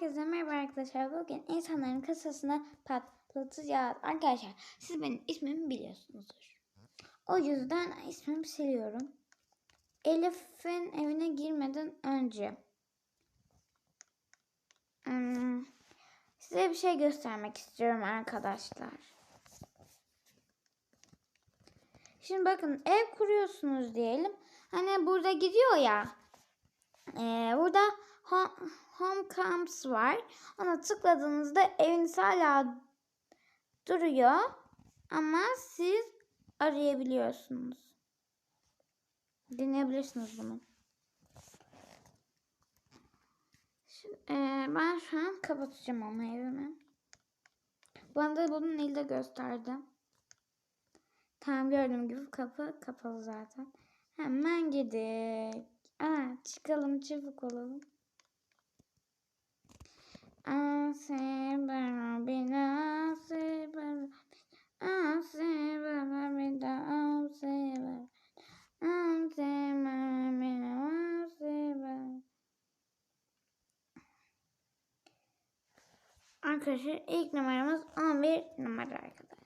Herkese merhaba arkadaşlar. Bugün insanların kasasına patlatacağız. Arkadaşlar siz benim ismimi biliyorsunuzdur. O yüzden ismimi siliyorum. Elif'in evine girmeden önce hmm, size bir şey göstermek istiyorum arkadaşlar. Şimdi bakın ev kuruyorsunuz diyelim. Hani burada gidiyor ya. Ee, burada home, home camps var. Ona tıkladığınızda eviniz hala duruyor. Ama siz arayabiliyorsunuz. Dinleyebilirsiniz bunu. Şimdi, ee, ben şu an kapatacağım ama evimi. Bana da bunun ilde gösterdim. Tam gördüğüm gibi kapı kapalı zaten. Hemen gidelim. Aa, çıkalım çabuk olalım. Arkadaşlar ilk numaramız 11 numara arkadaşlar.